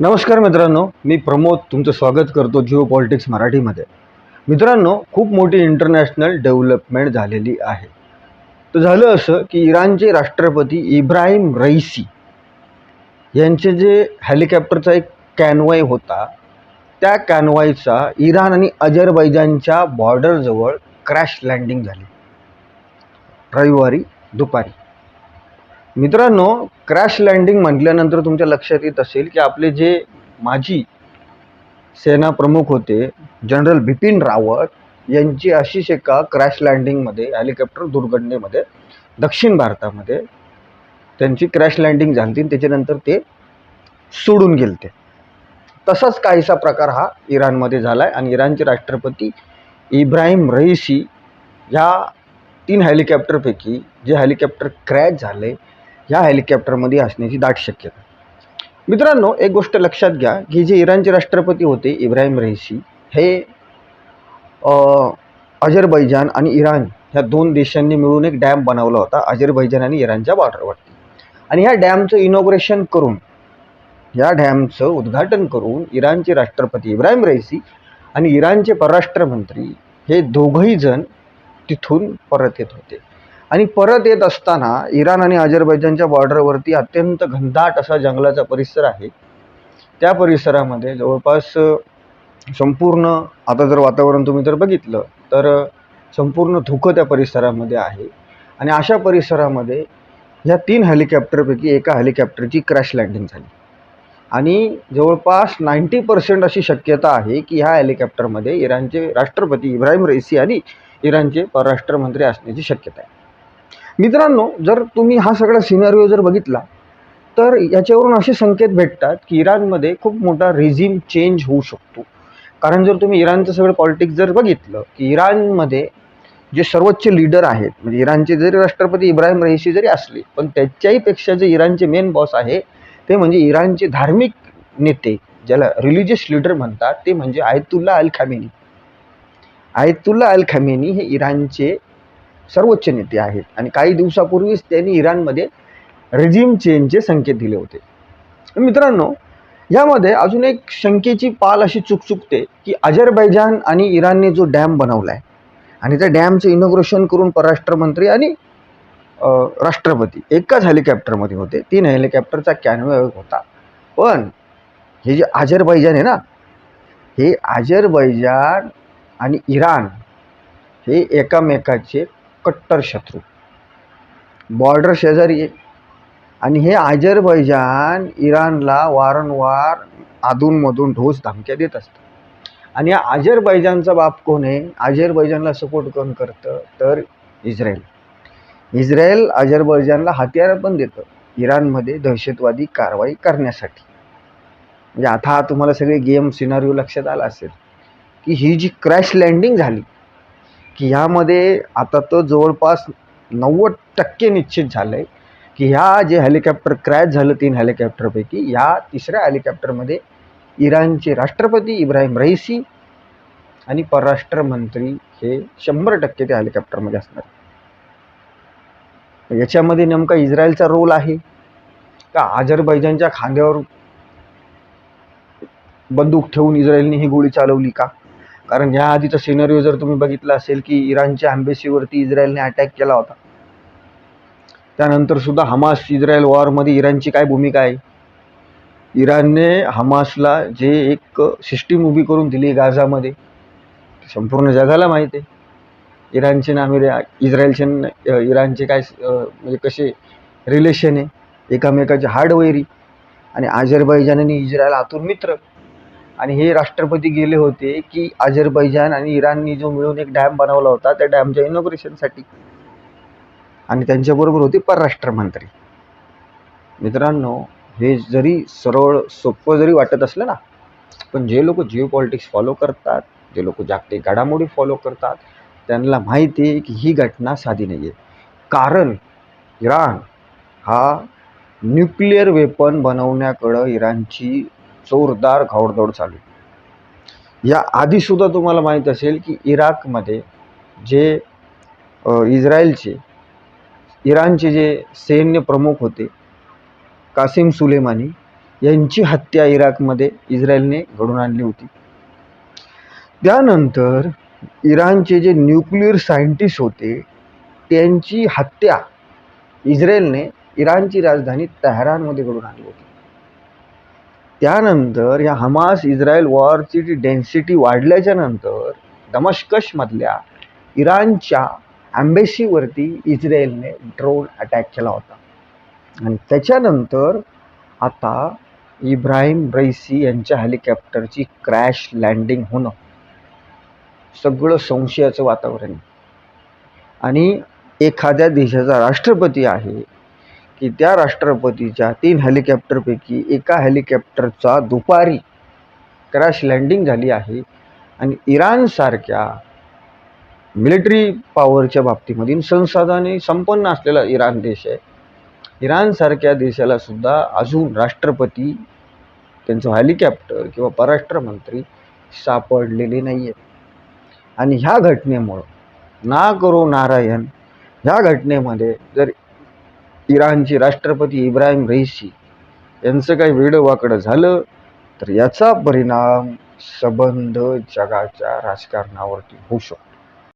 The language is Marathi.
नमस्कार मित्रांनो मी प्रमोद तुमचं स्वागत करतो जिओ पॉलिटिक्स मराठीमध्ये. मित्रांनो खूप मोठी इंटरनॅशनल डेव्हलपमेंट झालेली आहे. तर झालं असं की इराणचे राष्ट्रपती इब्राहिम रईसी यांचे जे हेलिकॉप्टरचा एक कॅनवाय होता त्या कॅनवायचा इराण आणि अजरबैजानच्या बॉर्डरजवळ क्रॅश लँडिंग झाली. रविवारी दुपारी. मित्रांनो क्रॅश लँडिंग म्हटल्यानंतर तुमच्या लक्षात येत असेल की आपले जे माजी सेना प्रमुख होते जनरल बिपिन रावत यांची अशीच एका क्रॅश लँडिंगमध्ये हेलिकॉप्टर दुर्घटनेमध्ये दक्षिण भारतामध्ये त्यांची क्रॅश लँडिंग झाली आणि त्याच्यानंतर ते सोडून गेलते. तसाच काहीसा प्रकार हा इराणमध्ये झाला आहे आणि इराणचे राष्ट्रपती इब्राहिम रईसी ह्या तीन हेलिकॉप्टरपैकी जे हेलिकॉप्टर क्रॅश झाले ह्या हेलिकॉप्टरमध्ये असण्याची दाट शक्यता. मित्रांनो एक गोष्ट लक्षात घ्या की जे इराणचे राष्ट्रपती होते इब्राहिम रईसी हे अजरबैजान अझरबैजान आणि इराण ह्या दोन देशांनी मिळून एक डॅम बनवला होता अझरबैजान आणि इराणच्या बॉर्डरवरती. आणि ह्या डॅमचं इनॉग्रेशन करून या डॅमचं उद्घाटन करून इराणचे राष्ट्रपती इब्राहिम रईसी आणि इराणचे परराष्ट्र मंत्री हे दोघंही जण तिथून परत येत होते. आणि परत येत असताना इराण आणि अजरबैजानच्या बॉर्डरवरती अत्यंत घनदाट असा जंगलाचा परिसर आहे. त्या परिसरामध्ये जवळपास संपूर्ण आता जर वातावरण तुम्ही जर बघितलं तर संपूर्ण धुकं त्या परिसरामध्ये आहे. आणि अशा परिसरामध्ये ह्या तीन हेलिकॉप्टरपैकी एका हेलिकॉप्टरची क्रॅश लँडिंग झाली. आणि जवळपास नाईंटी पर्सेंट अशी शक्यता आहे की ह्या हेलिकॉप्टरमध्ये इराणचे राष्ट्रपती इब्राहिम रईसी आणि इराणचे परराष्ट्र मंत्री असण्याची शक्यता आहे. मित्रांनो जर तुम्ही हा सगळा सिनारिओ जर बघितला तर याच्यावरून असे संकेत भेटतात की इराणमध्ये खूप मोठा रेझिम चेंज होऊ शकतो. कारण जर तुम्ही इराणचं सगळं पॉलिटिक्स जर बघितलं की इराणमध्ये जे सर्वोच्च लीडर आहेत म्हणजे इराणचे जरी राष्ट्रपती इब्राहिम रईसी जरी असले पण त्याच्याही पेक्षा जे इराणचे मेन बॉस आहे ते म्हणजे इराणचे धार्मिक नेते ज्याला रिलिजियस लीडर म्हणतात ते म्हणजे आयतुल्ला अल खामेनी. आयतुल्ला अल खामेनी हे इराणचे सर्वोच्च नेते आहेत. आणि काही दिवसापूर्वीच त्यांनी इराणमध्ये रेजिम चेंजचे संकेत दिले होते. मित्रांनो यामध्ये अजून एक शंकेची पाल अशी चुकचुकते की अझरबैजान आणि इराणने जो डॅम बनवला आहे आणि त्या डॅमचं इनॉग्रेशन करून परराष्ट्रमंत्री आणि राष्ट्रपती एकाच हेलिकॉप्टरमध्ये होते. तीन हेलिकॉप्टरचा कॅनवे होता. पण हे जे अझरबैजान आहे ना हे अजरबैजान आणि इराण हे एकामेकाचे कट्टर शत्रू. बॉर्डर शेजारी आहे. आणि हे अझरबैजान इराणला वारंवार अधूनमधून ढोस धमक्या देत असतं. आणि या अझरबैजानचा बाप कोण आहे? अझरबैजानला सपोर्ट कोण करतं? तर इस्रायल. इस्रायल अझरबैजानला हत्यारं पण देतं इराणमध्ये दहशतवादी कारवाई करण्यासाठी. म्हणजे आता तुम्हाला सगळे गेम सिनारिओ लक्षात आला असेल की ही जी क्रॅश लँडिंग झाली की ह्यामध्ये आता तर जवळपास नव्वद टक्के निश्चित झालं आहे की ह्या जे हेलिकॉप्टर क्रॅश झालं तीन हेलिकॉप्टरपैकी ह्या तिसऱ्या हेलिकॉप्टरमध्ये इराणचे राष्ट्रपती इब्राहिम रईसी आणि परराष्ट्र मंत्री हे शंभर टक्के त्या हेलिकॉप्टरमध्ये असणार. याच्यामध्ये नेमका इस्रायलचा रोल आहे का अझरबैजानच्या खांद्यावर बंदूक ठेवून इस्रायलने ही गोळी चालवली का? कारण ह्या आधीचा सिनरिओ जर तुम्ही बघितला असेल की इराणच्या अँबेसीवरती इस्रायलने अटॅक केला होता. त्यानंतर सुद्धा हमास इस्रायल वॉरमध्ये इराणची काय भूमिका आहे? इराणने हमासला जे एक सिस्टीम उभी करून दिली गाझामध्ये संपूर्ण जगाला माहीत आहे. इराणचे ना अमेरि इस्रायलचे इराणचे काय म्हणजे कसे रिलेशन आहे? एकामेकाचे हार्डवेअरी आणि अझरबैजान आणि इस्रायल आतून मित्र. आणि हे राष्ट्रपती गेले होते की अझरबैजान आणि इराणनी जो मिळून एक डॅम बनवला होता त्या डॅमच्या इनॉग्रेशनसाठी आणि त्यांच्याबरोबर होते परराष्ट्र मंत्री मित्रांनो हे जरी सरळ सोपं जरी वाटत असलं ना पण जे लोक जिओ पॉलिटिक्स फॉलो करतात जे लोक जागतिक घडामोडी फॉलो करतात त्यांना माहिती आहे की ही घटना साधी नाही आहे कारण इराण हा न्यूक्लिअर वेपन बनवण्याकडं इराणची जोरदार घावडदौड चालू या आधीसुद्धा तुम्हाला माहीत असेल की इराकमध्ये जे इस्रायलचे इराणचे जे सैन्य प्रमुख होते कासिम सुलेमानी यांची हत्या इराकमध्ये इस्रायलने घडून आणली होती. त्यानंतर इराणचे जे न्यूक्लिअर सायंटिस्ट होते त्यांची हत्या इस्रायलने इराणची राजधानी तेहरानमध्ये घडून आणली होती. त्यानंतर या हमास इस्रायल वॉरची जी डेन्सिटी वाढल्याच्या नंतर दमश्कशमधल्या इराणच्या ॲम्बेसीवरती इस्रायलने ड्रोन अटॅक केला होता. आणि त्याच्यानंतर आता इब्राहिम रईसी यांच्या हेलिकॉप्टरची क्रॅश लँडिंग होणं सगळं संशयाचं वातावरण. आणि एखाद्या देशाचा राष्ट्रपती आहे की त्या राष्ट्रपतीच्या तीन हेलिकॉप्टरपैकी एका हेलिकॉप्टरचा दुपारी क्रॅश लँडिंग झाली आहे आणि इराणसारख्या मिलिटरी पॉवरच्या बाबतीमधील संसाधने संपन्न असलेला इराण देश आहे. इराणसारख्या देशाला सुद्धा अजून राष्ट्रपती त्यांचं हेलिकॉप्टर किंवा परराष्ट्र मंत्री सापडलेले नाही आहेत आणि ह्या घटनेमुळं ना करो नारायण ह्या घटनेमध्ये जर इराणचे राष्ट्रपती इब्राहिम रईसी यांचं काही वेडं झालं तर याचा परिणाम सबंध जगाच्या राजकारणावरती होऊ शकतो.